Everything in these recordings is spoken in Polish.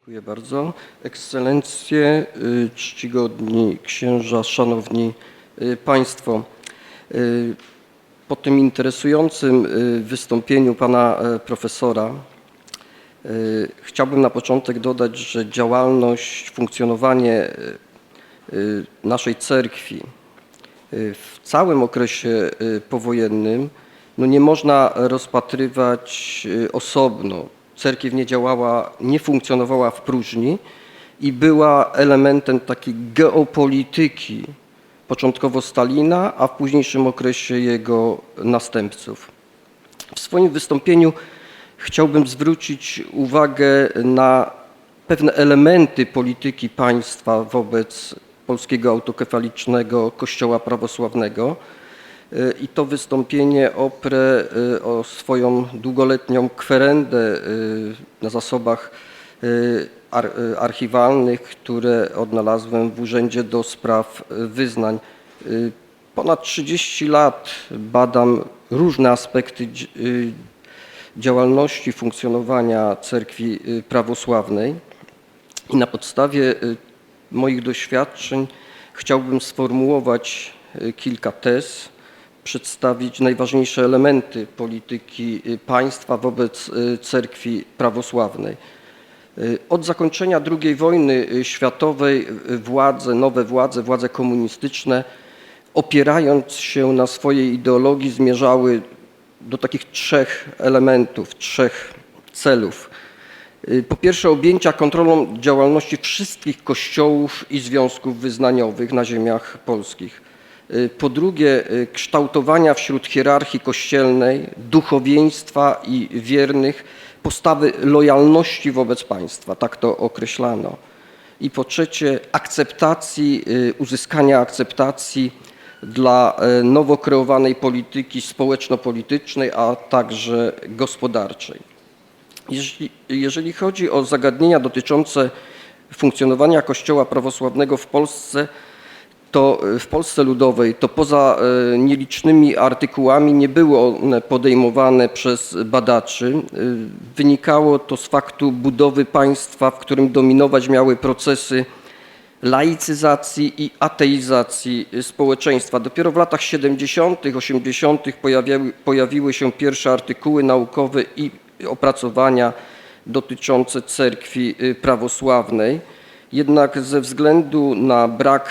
Dziękuję bardzo. Ekscelencje, y, czcigodni księża, szanowni y, państwo. y, Po tym interesującym wystąpieniu pana e, profesora chciałbym na początek dodać, że działalność, funkcjonowanie naszej cerkwi w całym okresie powojennym no nie można rozpatrywać osobno. Cerkiew nie działała, nie funkcjonowała w próżni i była elementem takiej geopolityki, początkowo Stalina, a w późniejszym okresie jego następców. W swoim wystąpieniu chciałbym zwrócić uwagę na pewne elementy polityki państwa wobec polskiego autokefalicznego Kościoła prawosławnego. I to wystąpienie oprę y, o swoją długoletnią kwerendę y, na zasobach y, ar- archiwalnych, które odnalazłem w Urzędzie do Spraw Wyznań. Ponad 30 lat badam różne aspekty dzi- działalności, funkcjonowania cerkwi prawosławnej i na podstawie moich doświadczeń chciałbym sformułować kilka tez, przedstawić najważniejsze elementy polityki y, państwa wobec y, cerkwi prawosławnej. Y, Od zakończenia II wojny światowej władze, nowe władze, władze komunistyczne, opierając się na swojej ideologii, zmierzały do takich trzech elementów, trzech celów. Po pierwsze, objęcia kontrolą działalności wszystkich kościołów i związków wyznaniowych na ziemiach polskich. Y, Po drugie, y, kształtowania wśród hierarchii kościelnej, duchowieństwa i wiernych postawy lojalności wobec państwa, tak to określano. I po trzecie, akceptacji, y, uzyskania akceptacji dla nowo kreowanej polityki społeczno-politycznej, a także gospodarczej. Jeżeli, jeżeli chodzi o zagadnienia dotyczące funkcjonowania Kościoła prawosławnego w Polsce, to y, w Polsce Ludowej, to poza y, nielicznymi artykułami nie były one podejmowane przez badaczy. Y, Wynikało to z faktu budowy państwa, w którym dominować miały procesy laicyzacji i ateizacji społeczeństwa. Dopiero w latach 70., 80. Pojawiały, pojawiły się pierwsze artykuły naukowe i opracowania dotyczące cerkwi prawosławnej. Jednak ze względu na brak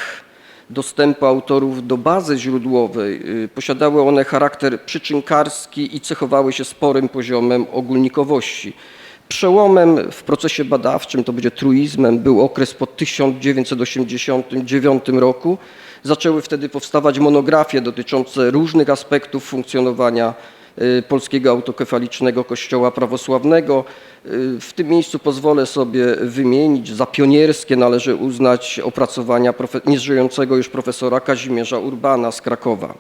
dostępu autorów do bazy źródłowej y, posiadały one charakter przyczynkarski i cechowały się sporym poziomem ogólnikowości. Przełomem w procesie badawczym, to będzie truizmem, był okres po 1989 roku. Zaczęły wtedy powstawać monografie dotyczące różnych aspektów funkcjonowania polskiego autokefalicznego kościoła prawosławnego. Y, W tym miejscu pozwolę sobie wymienić, za pionierskie należy uznać opracowania nieżyjącego już profesora Kazimierza Urbana z Krakowa.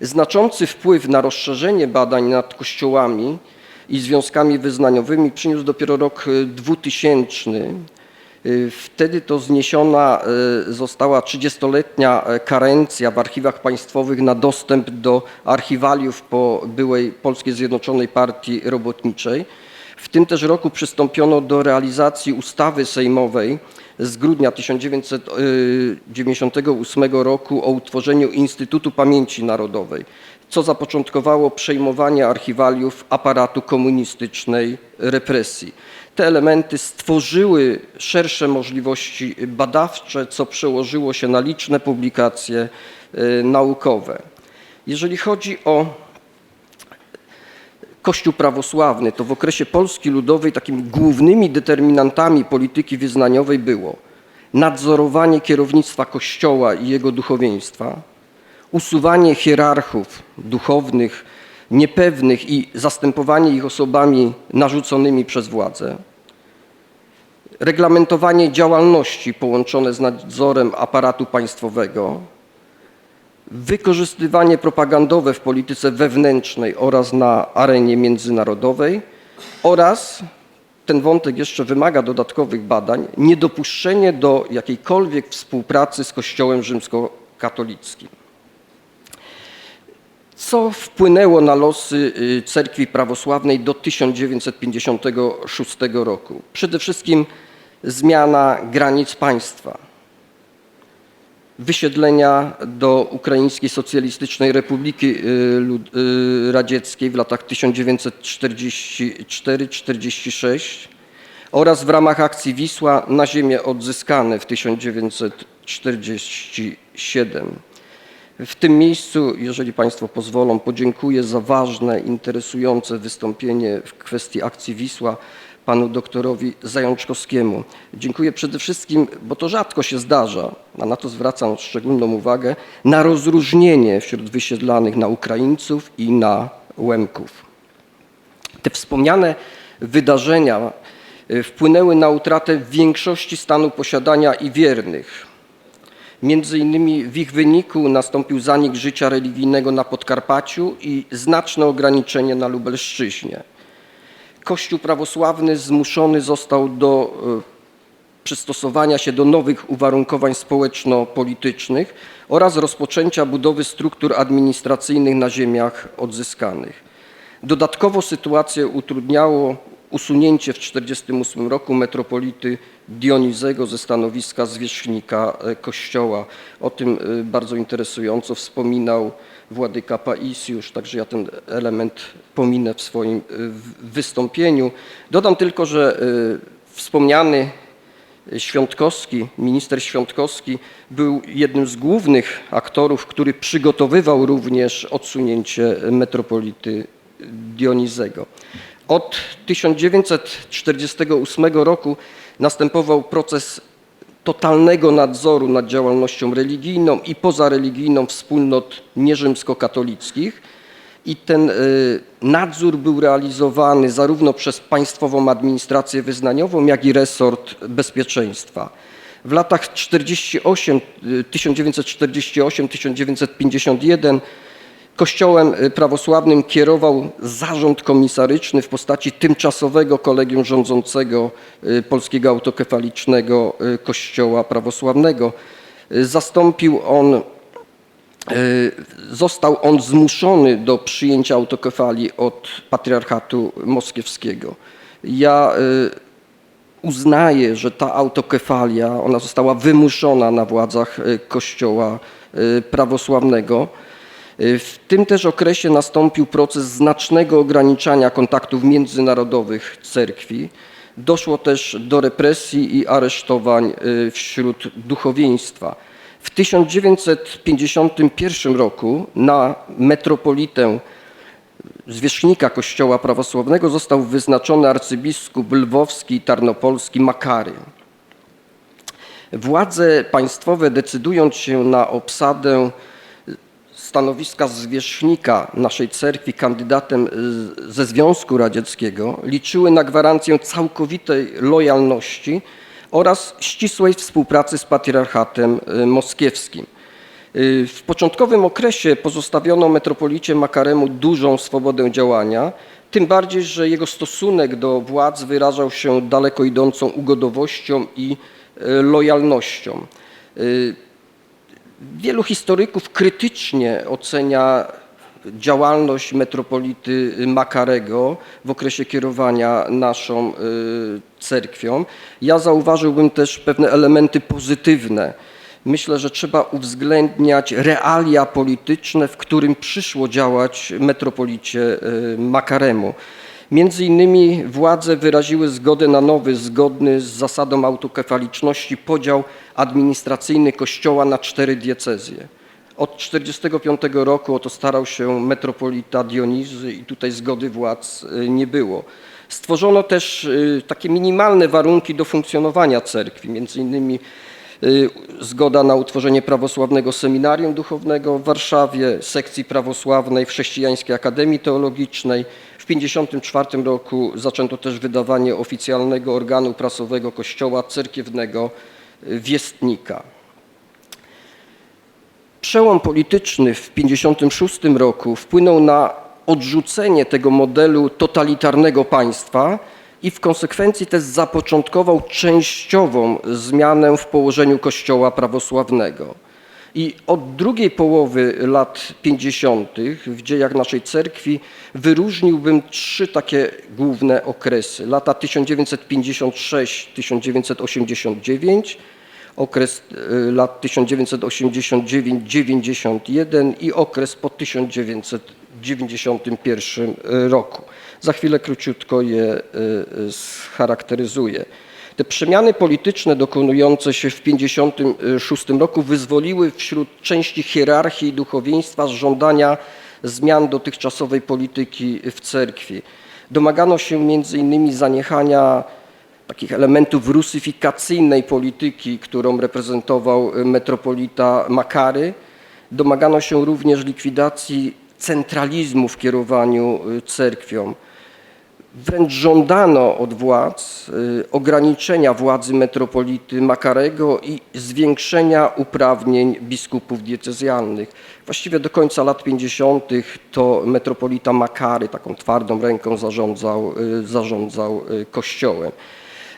Znaczący wpływ na rozszerzenie badań nad kościołami i związkami wyznaniowymi przyniósł dopiero rok y, 2000. Y, Wtedy to zniesiona y, została 30-letnia e, karencja w archiwach państwowych na dostęp do archiwaliów po byłej Polskiej Zjednoczonej Partii Robotniczej. W tym też roku przystąpiono do realizacji ustawy sejmowej z grudnia 1998 roku o utworzeniu Instytutu Pamięci Narodowej, co zapoczątkowało przejmowanie archiwaliów aparatu komunistycznej represji. Te elementy stworzyły szersze możliwości badawcze, co przełożyło się na liczne publikacje y, naukowe. Jeżeli chodzi o Kościół prawosławny, to w okresie Polski Ludowej takimi głównymi determinantami polityki wyznaniowej było nadzorowanie kierownictwa Kościoła i jego duchowieństwa, usuwanie hierarchów duchownych niepewnych i zastępowanie ich osobami narzuconymi przez władzę, reglamentowanie działalności połączone z nadzorem aparatu państwowego, wykorzystywanie propagandowe w polityce wewnętrznej oraz na arenie międzynarodowej. Oraz, ten wątek jeszcze wymaga dodatkowych badań, niedopuszczenie do jakiejkolwiek współpracy z Kościołem rzymskokatolickim. Co wpłynęło na losy y, cerkwi prawosławnej do 1956 roku? Przede wszystkim zmiana granic państwa, wysiedlenia do Ukraińskiej Socjalistycznej Republiki y, y, Radzieckiej w latach 1944-46 oraz w ramach akcji Wisła na ziemię odzyskane w 1947. W tym miejscu, jeżeli Państwo pozwolą, podziękuję za ważne, interesujące wystąpienie w kwestii akcji Wisła panu doktorowi Zajączkowskiemu. Dziękuję przede wszystkim, bo to rzadko się zdarza, a na to zwracam szczególną uwagę, na rozróżnienie wśród wysiedlanych na Ukraińców i na Łemków. Te wspomniane wydarzenia y, wpłynęły na utratę większości stanu posiadania i wiernych. Między innymi w ich wyniku nastąpił zanik życia religijnego na Podkarpaciu i znaczne ograniczenie na Lubelszczyźnie. Kościół prawosławny zmuszony został do e, przystosowania się do nowych uwarunkowań społeczno-politycznych oraz rozpoczęcia budowy struktur administracyjnych na ziemiach odzyskanych. Dodatkowo sytuację utrudniało usunięcie w 1948 roku metropolity Dionizego ze stanowiska zwierzchnika e, kościoła. O tym e, bardzo interesująco wspominał władyka Paisiusz, także ja ten element pominę w swoim e, wystąpieniu. Dodam tylko, że wspomniany Świątkowski, minister Świątkowski był jednym z głównych aktorów, który przygotowywał również odsunięcie metropolity Dionizego. Od 1948 roku następował proces totalnego nadzoru nad działalnością religijną i pozareligijną wspólnot nierzymskokatolickich i ten y, nadzór był realizowany zarówno przez państwową administrację wyznaniową, jak i resort bezpieczeństwa. W latach 48, y, 1948-1951 Kościołem y, prawosławnym kierował zarząd komisaryczny w postaci tymczasowego kolegium rządzącego y, Polskiego Autokefalicznego y, Kościoła Prawosławnego. Zastąpił on Został on zmuszony do przyjęcia autokefalii od patriarchatu moskiewskiego. Ja uznaję, że ta autokefalia, ona została wymuszona na władzach Kościoła prawosławnego. Y, W tym też okresie nastąpił proces znacznego ograniczania kontaktów międzynarodowych cerkwi. Doszło też do represji i aresztowań y, wśród duchowieństwa. W 1951 roku na metropolitę zwierzchnika Kościoła prawosławnego został wyznaczony arcybiskup lwowski i tarnopolski Makary. Władze państwowe decydując się na obsadę stanowiska zwierzchnika naszej cerkwi kandydatem y, ze Związku Radzieckiego liczyły na gwarancję całkowitej lojalności oraz ścisłej współpracy z patriarchatem y, moskiewskim. Y, W początkowym okresie pozostawiono metropolicie Makaremu dużą swobodę działania, tym bardziej, że jego stosunek do władz wyrażał się daleko idącą ugodowością i lojalnością. Wielu historyków krytycznie ocenia działalność metropolity Makarego w okresie kierowania naszą y, cerkwią. Ja zauważyłbym też pewne elementy pozytywne. Myślę, że trzeba uwzględniać realia polityczne, w którym przyszło działać metropolicie y, Makaremu. Między innymi władze wyraziły zgodę na nowy, zgodny z zasadą autokefaliczności podział administracyjny kościoła na cztery diecezje. Od 1945 roku o to starał się metropolita Dionizy i tutaj zgody władz y, nie było. Stworzono też y, takie minimalne warunki do funkcjonowania cerkwi, między innymi y, zgoda na utworzenie prawosławnego seminarium duchownego w Warszawie, sekcji prawosławnej w Chrześcijańskiej Akademii Teologicznej. W 1954 roku zaczęto też wydawanie oficjalnego organu prasowego Kościoła cerkiewnego y, Wiestnika. Przełom polityczny w 1956 roku wpłynął na odrzucenie tego modelu totalitarnego państwa i w konsekwencji też zapoczątkował częściową zmianę w położeniu Kościoła prawosławnego. I od drugiej połowy lat 50. w dziejach naszej cerkwi wyróżniłbym trzy takie główne okresy. Lata 1956-1989, okres y, lat 1989-91 i okres po 1991 roku. Za chwilę króciutko je y, y, scharakteryzuję. Te przemiany polityczne dokonujące się w 1956 roku wyzwoliły wśród części hierarchii i duchowieństwa z żądania zmian dotychczasowej polityki w cerkwi. Domagano się innymi zaniechania takich elementów rusyfikacyjnej polityki, którą reprezentował metropolita Makary. Domagano się również likwidacji centralizmu w kierowaniu y, cerkwią. Wręcz żądano od władz y, ograniczenia władzy metropolity Makarego i zwiększenia uprawnień biskupów diecezjalnych. Właściwie do końca lat 50. to metropolita Makary taką twardą ręką zarządzał, y, zarządzał y, kościołem.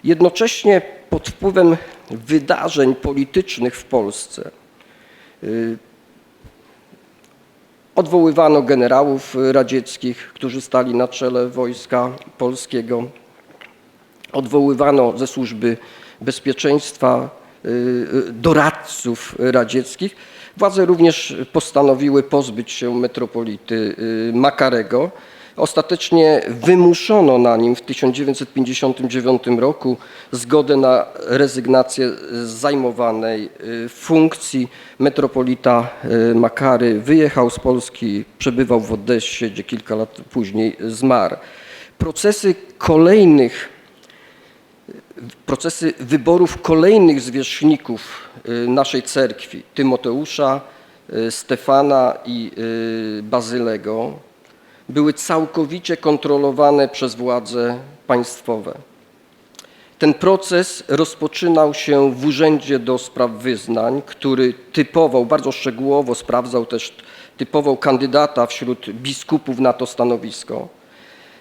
Jednocześnie pod wpływem wydarzeń politycznych w Polsce Odwoływano generałów radzieckich, którzy stali na czele wojska polskiego. Odwoływano ze służby bezpieczeństwa y, y, doradców radzieckich. Władze również postanowiły pozbyć się metropolity y, Makarego. Ostatecznie wymuszono na nim w 1959 roku zgodę na rezygnację z zajmowanej y, funkcji. Metropolita y, Makary wyjechał z Polski, przebywał w Odessie, gdzie kilka lat później zmarł. Procesy kolejnych procesy wyborów kolejnych zwierzchników y, naszej cerkwi, Tymoteusza, y, Stefana i y, Bazylego, były całkowicie kontrolowane przez władze państwowe. Ten proces rozpoczynał się w Urzędzie do Spraw Wyznań, który typował, bardzo szczegółowo sprawdzał też, typował kandydata wśród biskupów na to stanowisko.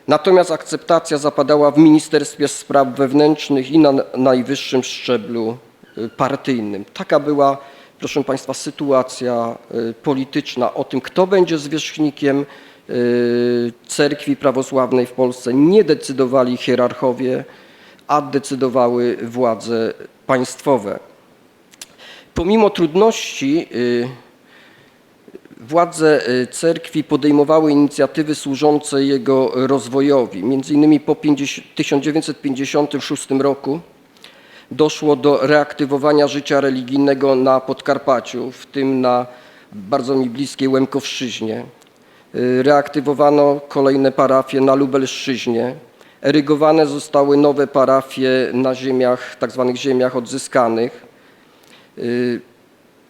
Natomiast akceptacja zapadała w Ministerstwie Spraw Wewnętrznych i na najwyższym szczeblu y, partyjnym. Taka była, proszę Państwa, sytuacja y, polityczna o tym, kto będzie zwierzchnikiem cerkwi prawosławnej w Polsce. Nie decydowali hierarchowie, a decydowały władze państwowe. Pomimo trudności y, władze y, cerkwi podejmowały inicjatywy służące jego rozwojowi. Między innymi po 50 1956 roku doszło do reaktywowania życia religijnego na Podkarpaciu, w tym na bardzo mi bliskiej Łemkowszczyźnie. Y, Reaktywowano kolejne parafie na Lubelszczyźnie. Erygowane zostały nowe parafie na ziemiach, tak zwanych ziemiach odzyskanych. Y,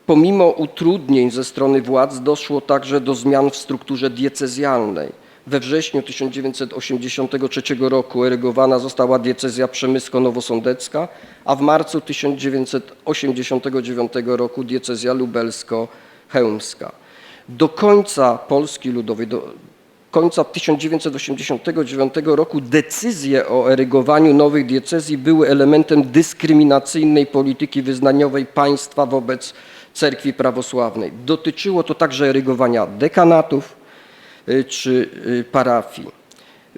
Pomimo utrudnień ze strony władz doszło także do zmian w strukturze diecezjalnej. We wrześniu 1983 roku erygowana została diecezja przemysko-nowosądecka, a w marcu 1989 roku diecezja lubelsko-chełmska. Do końca Polski Ludowej, do końca 1989 roku decyzje o erygowaniu nowych diecezji były elementem dyskryminacyjnej polityki wyznaniowej państwa wobec cerkwi prawosławnej. Dotyczyło to także erygowania dekanatów y, czy y, parafii.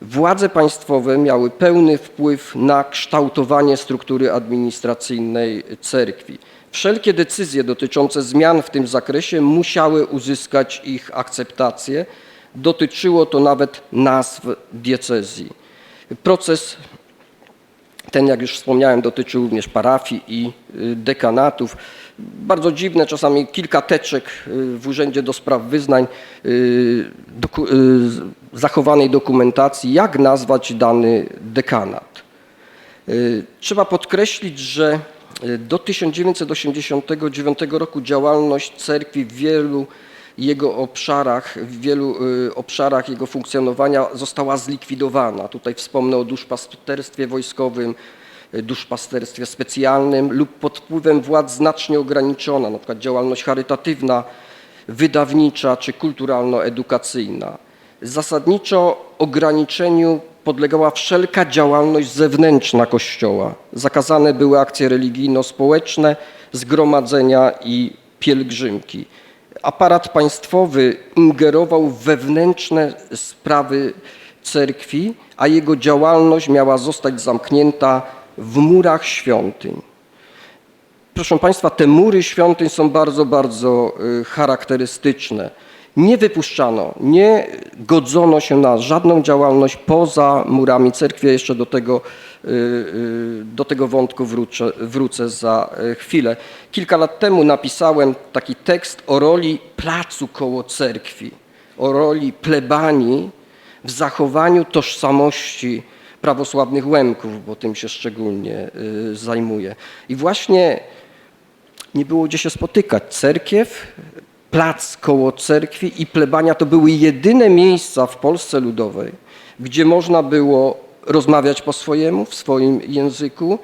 Władze państwowe miały pełny wpływ na kształtowanie struktury administracyjnej cerkwi. Wszelkie decyzje dotyczące zmian w tym zakresie musiały uzyskać ich akceptację. Dotyczyło to nawet nazw diecezji. Proces ten, jak już wspomniałem, dotyczył również parafii i y, dekanatów. Bardzo dziwne, czasami kilka teczek y, w Urzędzie do Spraw Wyznań y, doku, zachowanej dokumentacji, jak nazwać dany dekanat. Trzeba podkreślić, że do 1989 roku działalność cerkwi w wielu jego obszarach, w wielu y, obszarach jego funkcjonowania została zlikwidowana. Tutaj wspomnę o duszpasterstwie wojskowym, y, duszpasterstwie specjalnym lub pod wpływem władz znacznie ograniczona, na przykład działalność charytatywna, wydawnicza czy kulturalno-edukacyjna. Zasadniczo ograniczeniu podlegała wszelka działalność zewnętrzna Kościoła. Zakazane były akcje religijno-społeczne, zgromadzenia i pielgrzymki. Aparat państwowy ingerował w wewnętrzne sprawy cerkwi, a jego działalność miała zostać zamknięta w murach świątyń. Proszę Państwa, te mury świątyń są bardzo, bardzo y, charakterystyczne. Nie wypuszczano, nie godzono się na żadną działalność poza murami cerkwi. Jeszcze do tego, y, y, do tego wątku wrócę, wrócę za y, chwilę. Kilka lat temu napisałem taki tekst o roli placu koło cerkwi, o roli plebanii w zachowaniu tożsamości prawosławnych Łemków, bo tym się szczególnie zajmuję. I właśnie nie było gdzie się spotykać. Cerkiew, plac koło cerkwi i plebania to były jedyne miejsca w Polsce Ludowej, gdzie można było rozmawiać po swojemu, w swoim języku,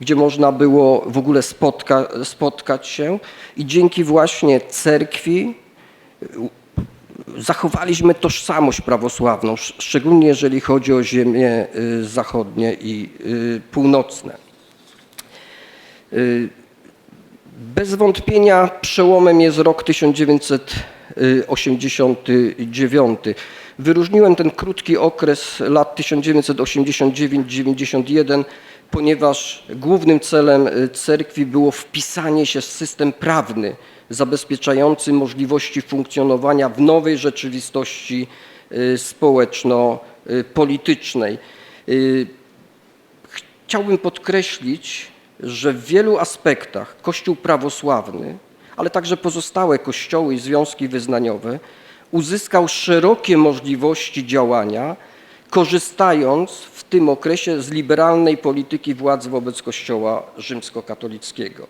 gdzie można było w ogóle spotka, spotkać się i dzięki właśnie cerkwi zachowaliśmy tożsamość prawosławną, sz- szczególnie jeżeli chodzi o ziemie y, zachodnie i y, północne. Bez wątpienia przełomem jest rok 1989. Wyróżniłem ten krótki okres lat 1989-91, ponieważ głównym celem y, cerkwi było wpisanie się w system prawny zabezpieczający możliwości funkcjonowania w nowej rzeczywistości y, społeczno-politycznej. Y, Chciałbym podkreślić, że w wielu aspektach Kościół prawosławny, ale także pozostałe kościoły i związki wyznaniowe uzyskał szerokie możliwości działania, korzystając w tym okresie z liberalnej polityki władz wobec Kościoła rzymskokatolickiego.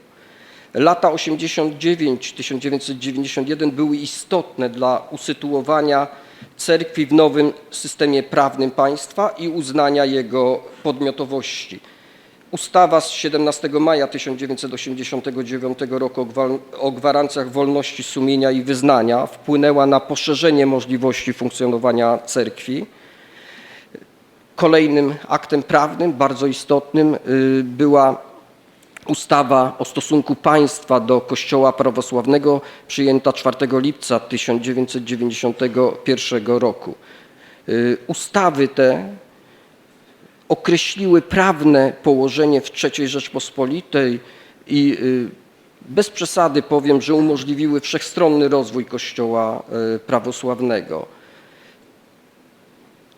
Lata 89-1991 były istotne dla usytuowania cerkwi w nowym systemie prawnym państwa i uznania jego podmiotowości. Ustawa z 17 maja 1989 roku o gwarancjach wolności sumienia i wyznania wpłynęła na poszerzenie możliwości funkcjonowania cerkwi. Kolejnym aktem prawnym, bardzo istotnym, y, była ustawa o stosunku państwa do Kościoła prawosławnego przyjęta 4 lipca 1991 roku. Y, Ustawy te określiły prawne położenie w III Rzeczpospolitej i y, bez przesady powiem, że umożliwiły wszechstronny rozwój Kościoła y, prawosławnego.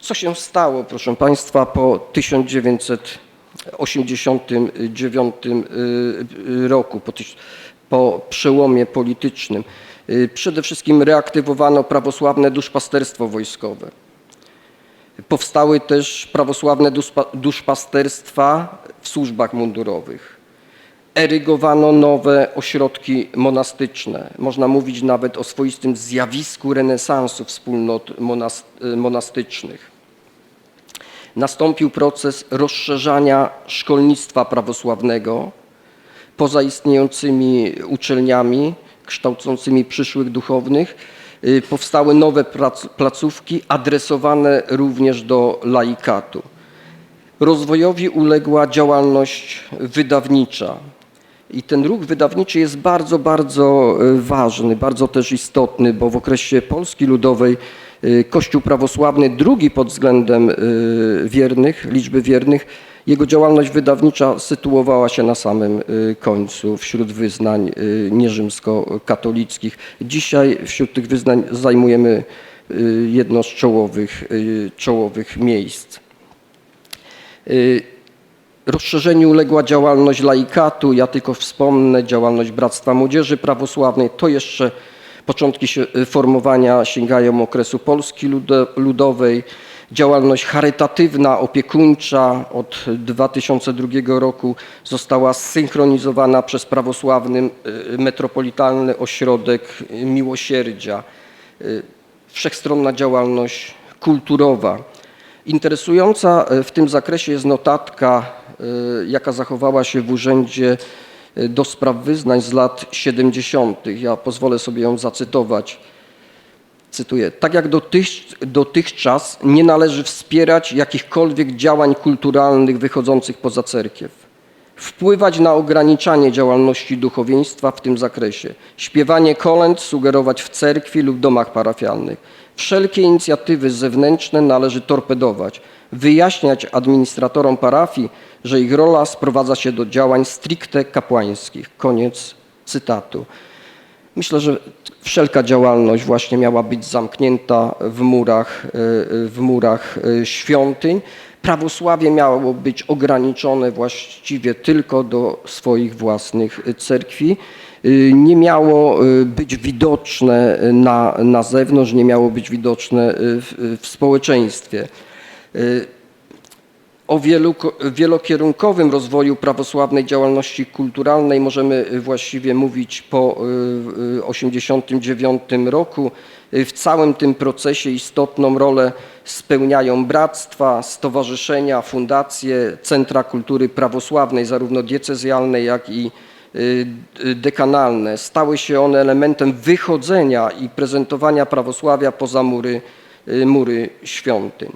Co się stało, proszę Państwa, po 1989 y, roku, po, po przełomie politycznym? Przede wszystkim reaktywowano prawosławne duszpasterstwo wojskowe. Powstały też prawosławne duszpa- duszpasterstwa w służbach mundurowych. Erygowano nowe ośrodki monastyczne. Można mówić nawet o swoistym zjawisku renesansu wspólnot monas- monastycznych. Nastąpił proces rozszerzania szkolnictwa prawosławnego poza istniejącymi uczelniami kształcącymi przyszłych duchownych. Y, Powstały nowe placówki adresowane również do laikatu. Rozwojowi uległa działalność wydawnicza. I ten ruch wydawniczy jest bardzo, bardzo e, ważny, bardzo też istotny, bo w okresie Polski Ludowej e, Kościół prawosławny, drugi pod względem wiernych, liczby wiernych, jego działalność wydawnicza sytuowała się na samym e, końcu wśród wyznań e, nierzymskokatolickich. Dzisiaj wśród tych wyznań zajmujemy e, jedno z czołowych, czołowych miejsc. Y, Rozszerzeniu uległa działalność laikatu, ja tylko wspomnę działalność Bractwa Młodzieży Prawosławnej. To jeszcze początki się- y, formowania sięgają okresu Polski Ludo- Ludowej. Działalność charytatywna, opiekuńcza od 2002 roku została zsynchronizowana przez prawosławny y, metropolitalny ośrodek y, miłosierdzia. Y, Wszechstronna działalność kulturowa. Interesująca e, w tym zakresie jest notatka, jaka zachowała się w Urzędzie do Spraw Wyznań z lat 70. Ja pozwolę sobie ją zacytować. Cytuję. Tak jak dotych, dotychczas nie należy wspierać jakichkolwiek działań kulturalnych wychodzących poza cerkiew. wpływać na ograniczanie działalności duchowieństwa w tym zakresie, śpiewanie kolęd sugerować w cerkwi lub domach parafialnych. Wszelkie inicjatywy zewnętrzne należy torpedować, wyjaśniać administratorom parafii, że ich rola sprowadza się do działań stricte kapłańskich. Koniec cytatu. Myślę, że wszelka działalność właśnie miała być zamknięta w murach, e, w murach e, świątyń. Prawosławie miało być ograniczone właściwie tylko do swoich własnych cerkwi. E, Nie miało być widoczne na, na zewnątrz, nie miało być widoczne w, w społeczeństwie. O wielu, wielokierunkowym rozwoju prawosławnej działalności kulturalnej możemy y, właściwie mówić po 1989 roku. Y, W całym tym procesie istotną rolę spełniają bractwa, stowarzyszenia, fundacje, centra kultury prawosławnej, zarówno diecezjalnej, jak i y, y, dekanalne. Stały się one elementem wychodzenia i prezentowania prawosławia poza mury, y, mury świątyń.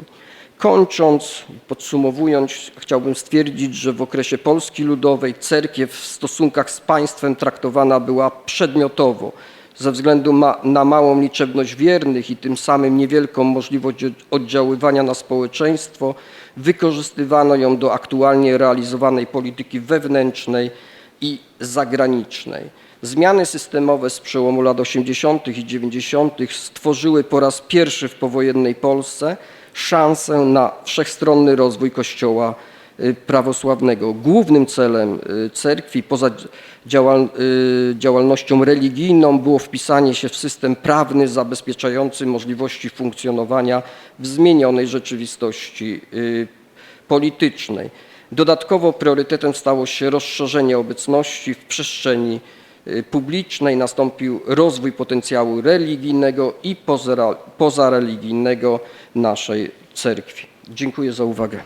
Kończąc, podsumowując, chciałbym stwierdzić, że w okresie Polski Ludowej cerkiew w stosunkach z państwem traktowana była przedmiotowo. Ze względu ma, na małą liczebność wiernych i tym samym niewielką możliwość od- oddziaływania na społeczeństwo, wykorzystywano ją do aktualnie realizowanej polityki wewnętrznej i zagranicznej. Zmiany systemowe z przełomu lat 80. i 90. stworzyły po raz pierwszy w powojennej Polsce szansę na wszechstronny rozwój Kościoła y, prawosławnego. Głównym celem y, cerkwi poza działal, y, działalnością religijną było wpisanie się w system prawny zabezpieczający możliwości funkcjonowania w zmienionej rzeczywistości politycznej. Dodatkowo priorytetem stało się rozszerzenie obecności w przestrzeni publicznej, nastąpił rozwój potencjału religijnego i pozareligijnego naszej cerkwi. Dziękuję za uwagę.